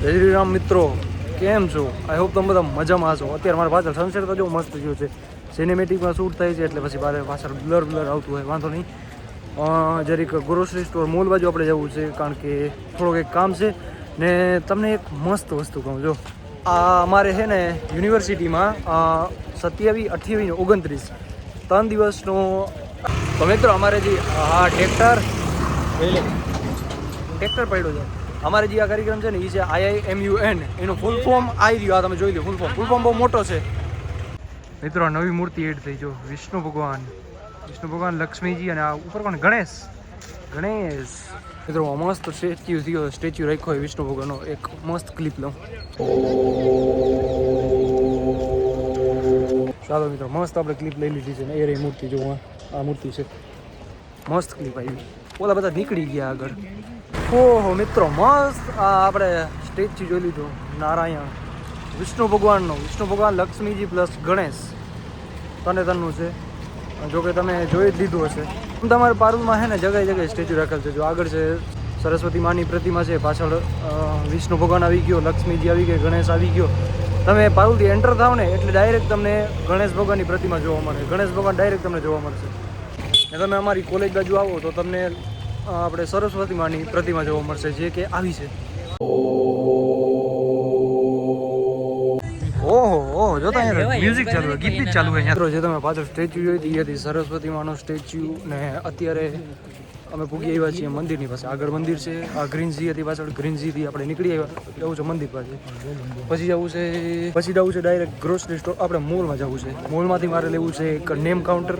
જય શ્રી મિત્રો, કેમ છો? આઈ હોપ તમે બધા મજામાં છો અત્યારે મારા પાછળ સનસેટ તો જો મસ્ત થયું છે. સિનેમેટિકમાં શૂટ થાય છે એટલે પછી મારે પાછળ બ્લર બ્લર આવતું હોય, વાંધો નહીં. જરીક ગ્રોસરી સ્ટોર મોલ બાજુ આપણે જવું છે, કારણ કે થોડુંક એક કામ છે. ને તમને એક મસ્ત વસ્તુ કહું જો આ અમારે છે ને યુનિવર્સિટીમાં સત્યાવીસ અઠ્યાવીસ ઓગણત્રીસ ત્રણ દિવસનો તો મિત્રો અમારે જે આ ટ્રેક્ટર ટ્રેક્ટર પડ્યો છે. અમારે જે આ કાર્યક્રમ છે ને એ છે આઈઆઈએમયુએન એનું ફૂલ ફોર્મ આવી રહ્યું આ તમે જોઈ લો ફૂલ ફોર્મ ફૂલ ફોર્મ બહુ મોટો છે. મિત્રો નવી મૂર્તિ એડ થઈ જો. વિષ્ણુ ભગવાન. વિષ્ણુ ભગવાન લક્ષ્મીજી અને આ ઉપર કોણ? ગણેશ. ગણેશ. મિત્રો મસ્ત સ્ટેચ્યુ થયો સ્ટેચ્યુ રાખ્યો હોય વિષ્ણુ ભગવાનનો. એક મસ્ત ક્લિપ લઉં. ચાલો મિત્રો મસ્ત આપણે ક્લિપ લઈ લીધી છે ને એ રહી મૂર્તિ જો આ આ મૂર્તિ છે. મસ્ત ક્લિપ આવી. ઓલા બધા નીકળી ગયા આગળ. ઓહો, મિત્રો, મસ્ત આ આપણે સ્ટેચ્યુ જોઈ લીધું, નારાયણ. વિષ્ણુ ભગવાનનો, વિષ્ણુ ભગવાન લક્ષ્મીજી પ્લસ ગણેશ. તને તનનું છે. જોકે તમે જોઈ જ લીધું હશે. તમારે પારુલમાં છે ને જગ્યાએ જગ્યાએ સ્ટેચ્યુ રાખેલ છે. જો આગળ છે, સરસ્વતી માની પ્રતિમા છે, પાછળ વિષ્ણુ ભગવાન આવી ગયો, લક્ષ્મીજી આવી ગઈ, ગણેશ આવી ગયો. તમે પારુલથી એન્ટર થાવ ને, એટલે ડાયરેક્ટ તમને ગણેશ ભગવાનની પ્રતિમા જોવા મળે. ગણેશ ભગવાન ડાયરેક્ટ તમને જોવા મળશે. ને તમે અમારી કોલેજ બાજુ આવો તો તમને આપણે સરસ્વતી માની પ્રતિમા જોવા મળશે જે કે આવી છે. ઓહો ઓહો જો અહીંયા મ્યુઝિક ચાલુ ગીત ચાલુ હોય અહીંયા. જે તમે પાછળ સ્ટેચ્યુ જોઈ હતી એ હતી સરસ્વતી માનો સ્ટેચ્યુ ને અત્યારે અમે પૂગી આવ્યા છીએ મંદિરની પાસે. આગળ મંદિર છે આ ગ્રીનઝી હતી પાછળ ગ્રીનઝીથી આપણે નીકળી આવ્યા. જવું છે મંદિર પાસે. પછી જવું છે પછી જવું છે ડાયરેક્ટ ગ્રોસરી સ્ટોર આપણે મોલમાં જવું છે. મોલમાંથી મારે લેવું છે એક નેમ કાઉન્ટર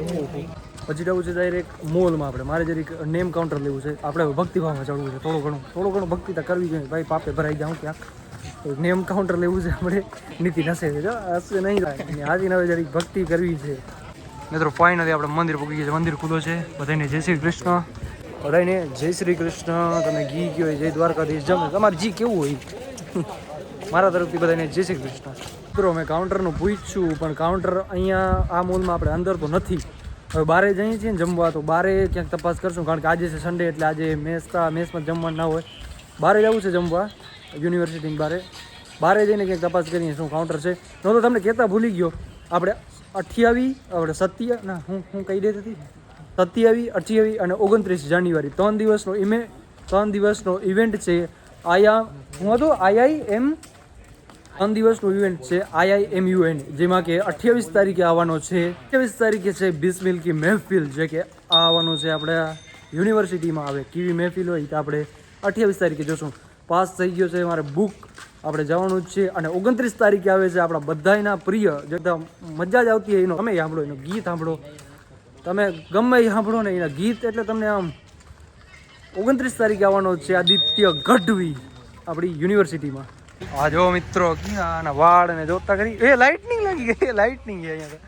પછી જવું છે ડાયરેક્ટ મોલમાં આપણે. મારે જરીક નેમ કાઉન્ટર લેવું છે. આપણે ભક્તિભાવમાં ચડવું છે. થોડું ઘણું થોડું ઘણું ભક્તિ તો કરવી જોઈએ. ભાઈ પાપે ભરાઈ જાઉં ક્યાંક. નેમ કાઉન્ટર લેવું છે આપણે. નીતિ નસે છે હશે નહીં. અને આજે નવે જરીક ભક્તિ કરવી છે. મિત્રો ફાઇનલી આપણે મંદિર પૂકી છે. મંદિર ખુલ્લો છે. બધાને જય શ્રી કૃષ્ણ. બધાને જય શ્રી કૃષ્ણ. તમે ઘી કયો જય દ્વારકાધીશ. જમે. તમારે જી કેવું હોય? મારા તરફથી બધાને જય શ્રી કૃષ્ણ. મિત્રો, મેં કાઉન્ટરનું પૂછ્યું, પણ કાઉન્ટર અહીંયા આ મોલમાં આપણે અંદર તો નથી. હવે બારે જઈએ છીએ ને જમવા, તો બારે ક્યાંક તપાસ કરશું, કારણ કે આજે છે સન્ડે એટલે આજે મેસતા મેસમાં જમવા ના હોય. બારે જવું છે જમવા યુનિવર્સિટીની બારે. બારે જઈને ક્યાંક તપાસ કરીએ શું કાઉન્ટર છે. ન તો તમને કહેતા, ભૂલી ગયો. આપણે અઠ્યાવીસ આપણે સત્ય, ના, હું હું કહી દેતી હતી. સત્યાવીસ અઠ્યાવીસ અને ઓગણત્રીસ જાન્યુઆરી. ત્રણ દિવસનો ઇમે ત્રણ દિવસનો ઇવેન્ટ છે. આયા હું હતું આઈઆઈ એમ ત્રણ દિવસનું ઇવેન્ટ છે આઈઆઈએમયુએન જેમાં કે અઠ્યાવીસ તારીખે આવવાનો છે. અઠ્યાવીસ તારીખે છે બિસ્મિલ કી મહેફિલ જે કે આવવાનું છે આપણે યુનિવર્સિટીમાં. આવે કેવી મહેફિલ હોય તો આપણે અઠ્યાવીસ તારીખે જોશું. પાસ થઈ ગયો છે મારે બુક આપણે જવાનું જ છે અને ઓગણત્રીસ તારીખે આવે છે આપણા બધાયના પ્રિય. જે એકદમ મજા જ આવતી હોય એનો. તમે સાંભળો, એનું ગીત સાંભળો. તમે ગમે એ સાંભળો ને એના ગીત એટલે તમને આમ ઓગણત્રીસ તારીખે આવવાનો છે આદિત્ય ગઢવી, આપણી યુનિવર્સિટીમાં. આ જો મિત્રો આના વાળ ને જોતા કરી. એ લાઇટનિંગ લાગી ગઈ લાઇટનિંગ અહીંયા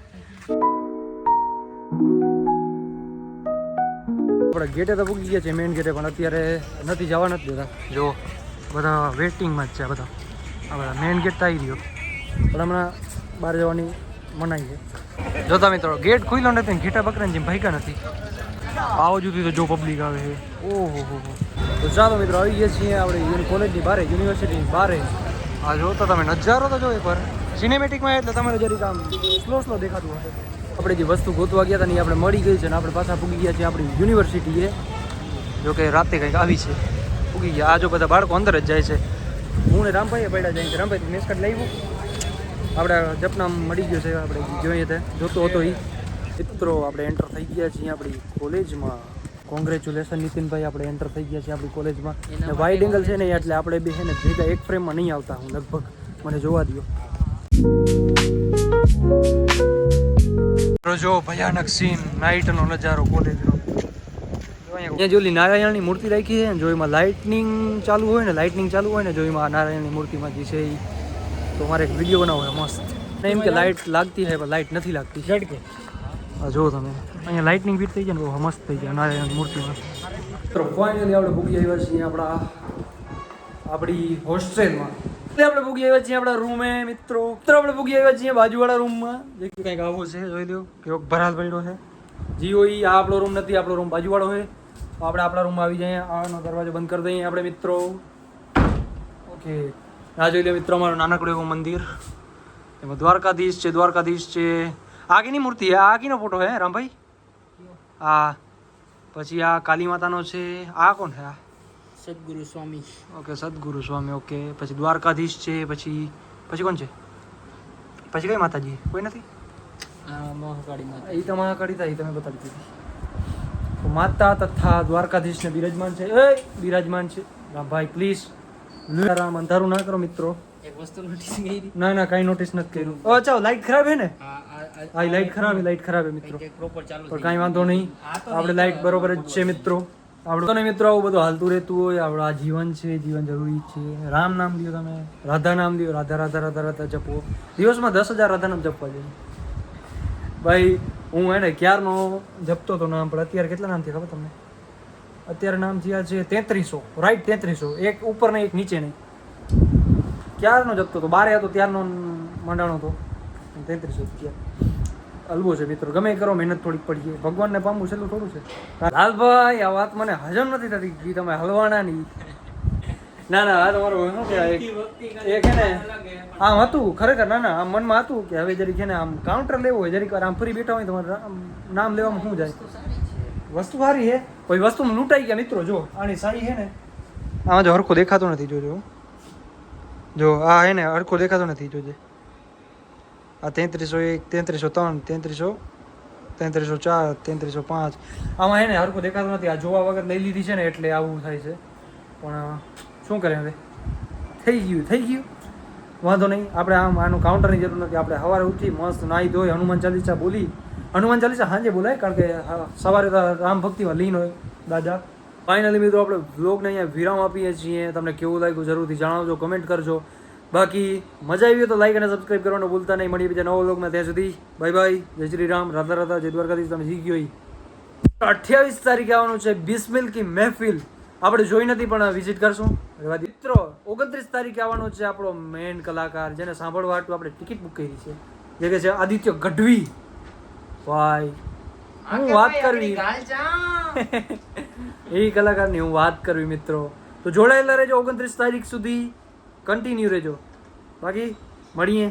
આપણે ગેટે તો પૂકી ગયા છે મેઇન ગેટે, પણ અત્યારે નથી જવા નથી દેતા. જો, બધા વેઇટિંગમાં જ છે બધા. આ બધા મેઇન ગેટ તો આવી રહ્યો પણ હમણાં બહાર જવાની મનાઈ છે. જોતા મિત્રો ગેટ ખુલ્લો નથી ઘેટા બકરાને જેમ ભાગ્યા નથી. આવો જુદી તો જો પબ્લિક આવે છે. ઓહો હો હો તો ચાલો મિત્રો આવી ગયા છીએ આપણે કોલેજની બારે યુનિવર્સિટીની બારે. આ જો તો તમે નજારો તો જો એકવાર સિનેમેટિકમાં એટલે તમારે જરીક આમ સ્લો સ્લો દેખાતું હશે. આપણે જે વસ્તુ ગોતવા ગયા હતા ને એ આપણે મળી ગઈ છે ને આપણે પાછા પૂગી ગયા છીએ આપણી યુનિવર્સિટીએ જો કે રાતે કંઈક આવી છે. પૂગી ગયા. આ જો બધા બાળકો અંદર જ જાય છે. હું ને રામભાઈએ પડ્યા જાય રામભાઈ મેસ કાર્ડ લાવ્યું આપણે જપનામ મળી ગયો છે આપણે જોઈએ તે. જોતો હતો એ મિત્રો આપણે એન્ટર થઈ ગયા છીએ આપણી કોલેજમાં. કોંગ્રેચ્યુલેશન નીતિનભાઈ આપણે એન્ટર થઈ ગયા છીએ આપણી કોલેજમાં. ને વાઇડ એંગલ છે ને એટલે આપણે બે છે ને ભેગા એક ફ્રેમમાં નહીં આવતા હું લગભગ. મને જોવા દો જો ભયાનક સીન નાઇટનો નજારો કોલેજનો. અહીંયા જોલી નારાયણની મૂર્તિ રાખી છે ને જો એમાં લાઇટનિંગ ચાલુ હોય ને લાઇટનિંગ ચાલુ હોય ને જો એમાં નારાયણની મૂર્તિમાં જે છે એ તો મારે એક વીડિયો બનાવવો મસ્ત. એમ કે લાઇટ લાગતી છે પણ લાઇટ નથી લાગતી. ઝડકે. હા જો તમે. અહીંયા લાઇટનિંગ ફીટ થઈ જાય ને બહુ મસ્ત થઈ જાય નારાયણ મૂર્તિમાં તો ફાઇનલી આપણે ભૂગી આવ્યા છીએ આપણા, આપણી હોસ્ટેલમાં આપણે ભૂગી આવ્યા છીએ આપણા રૂમે મિત્રો. મિત્રો આપણે ભૂગી આવ્યા છીએ બાજુવાળા રૂમમાં જે કંઈક આવો છે, જોઈ લો કેવો ભરાલ પડ્યો છે. જી હોય, આ આપણો રૂમ નથી, આપણો રૂમ બાજુવાળો છે. તો આપણે આપણા રૂમમાં આવી જઈએ. આનો દરવાજો બંધ કરી દઈએ આપણે, મિત્રો. ઓકે આ જોઈ લો મિત્રો, અમારું નાનકડું એવું મંદિર. એમાં દ્વારકાધીશ છે દ્વારકાધીશ છે. આ કીની મૂર્તિ આ કીનો ફોટો હે રામભાઈ? આ પછી આ કાલી માતાનો છે. આ કોણ છે આ? સદગુરુ સ્વામી. ઓકે સદગુરુ સ્વામી ઓકે પછી દ્વારકાધીશ છે પછી પછી કોણ છે? પછી કઈ માતાજી? કોઈ નથી? મહાકાળી માતા એ તો મહાકાળી થાય તમે બતાવી દીધી. તો માતા તથા દ્વારકાધીશને બિરાજમાન છે. એ બિરાજમાન છે. રામભાઈ પ્લીઝ રામ અંધારું ના કરો મિત્રો. એક વસ્તુ નોટિસ કરી? ના ના કાંઈ નોટિસ નથી કર્યું. ચાલો લાઈટ ખરાબ હે ને આ લાઈટ ખરાબ છે લાઈટ ખરાબ છે મિત્રો. એક પ્રોપર ચાલુ પણ કાંઈ વાંધો નહીં. આપણે લાઈટ બરોબર જ છે મિત્રો. આપણું તો મિત્રો આવું બધું હાલતું રહેતું હોય. આપણું આ જીવન છે જીવન જરૂરી છે. રામ નામ લ્યો તમે. રાધા નામ લ્યો રાધા રાધા રાધા રાધા જપો. દિવસમાં દસ હજાર રાધા નામ જપવા જોઈએ. ભાઈ હું એને ક્યારનો જપતો તો નામ પણ અત્યારે કેટલા નામ થયા ખબર તમને? અત્યારે નામ થયા છે તેત્રીસો. રાઈટ તેત્રીસો. એક ઉપર ને એક નીચે નહીં ક્યારનો જપતો હતો બારે હતો ત્યારનો મંડાણો હતો તેત્રીસો થયા હલવો છે મિત્રો. ગમે કરો, મહેનત થોડીક પડીએ ભગવાનને પામવું છેલ્લું થોડું છે. લાલભાઈ, આ વાત મને હજમ નથી થતી કે તમે હલવાના ની, ના ના આ તમારો શું કહેવાય? એક- હે ને, આમ હતું, ખરેખર, ના ના, આમ મનમાં હતું કે હવે જરીક છે ને આમ કાઉન્ટર લેવું હોય, જરીક આમ ફરી બેઠા હોય તમારે નામ લેવામાં શું જાય? વસ્તુ સારી છે. કોઈ વસ્તુ લૂંટાઈ ગયા મિત્રો, જો, આની સારી છે ને. આમાં જો હરખો દેખાતો નથી જોજો. જો, આ હે ને હરખો દેખાતો નથી જોજે. આ તેત્રીસો એક તેત્રીસો ત્રણ તેત્રીસો તેત્રીસો ચાર તેત્રીસો પાંચ આમાં હે ને હરખો દેખાતો નથી આ જોવા વગર લઈ લીધી છે ને એટલે આવું થાય છે પણ શું કરે હવે થઈ ગયું થઈ ગયું વાંધો નહીં આપણે આમ આનું કાઉન્ટરની જરૂર નથી આપણે સવારે ઉઠી મસ્ત નાહી ધોઈ હનુમાન ચાલીસા બોલી હનુમાન ચાલીસા સાંજે બોલાય કારણ કે સવારે તો રામ ભક્તિમાં લીન હોય દાદા. ફાઇનલી મિત્રો, આપણે વ્લોગને અહીંયા વિરામ આપીએ છીએ. તમને કેવું લાગ્યું જરૂરથી જણાવજો કમેન્ટ કરજો. બાકી મજા આવી હોય તો લાઈક અને સબસ્ક્રાઈબ કરવાનું ભૂલતા નહીં. મળીએ બીજા નવો વ્લોગમાં ત્યાં સુધી બાય બાય જય શ્રી રામ. રાધા રાધા. જય દ્વારકાધીશ. તમે શીખ્યો હોય અઠ્યાવીસ તારીખે આવવાનું છે બિસ્મિલ કી મહેફિલ. આપણે જોઈ નથી પણ વિઝિટ કરશું. મિત્રો ઓગણત્રીસ તારીખે આવવાનો છે આપણો મેઇન કલાકાર જેને સાંભળવા હાટુ આપણે ટિકિટ બુક કરી છે. જે કે છે આદિત્ય ગઢવી. ભાઈ હું વાત કરવી. એ કલાકારની હું વાત કરવી મિત્રો. તો જોડાયેલા રહેજો ઓગણત્રીસ તારીખ સુધી. કન્ટિન્યુ રહેજો. બાકી મળીએ.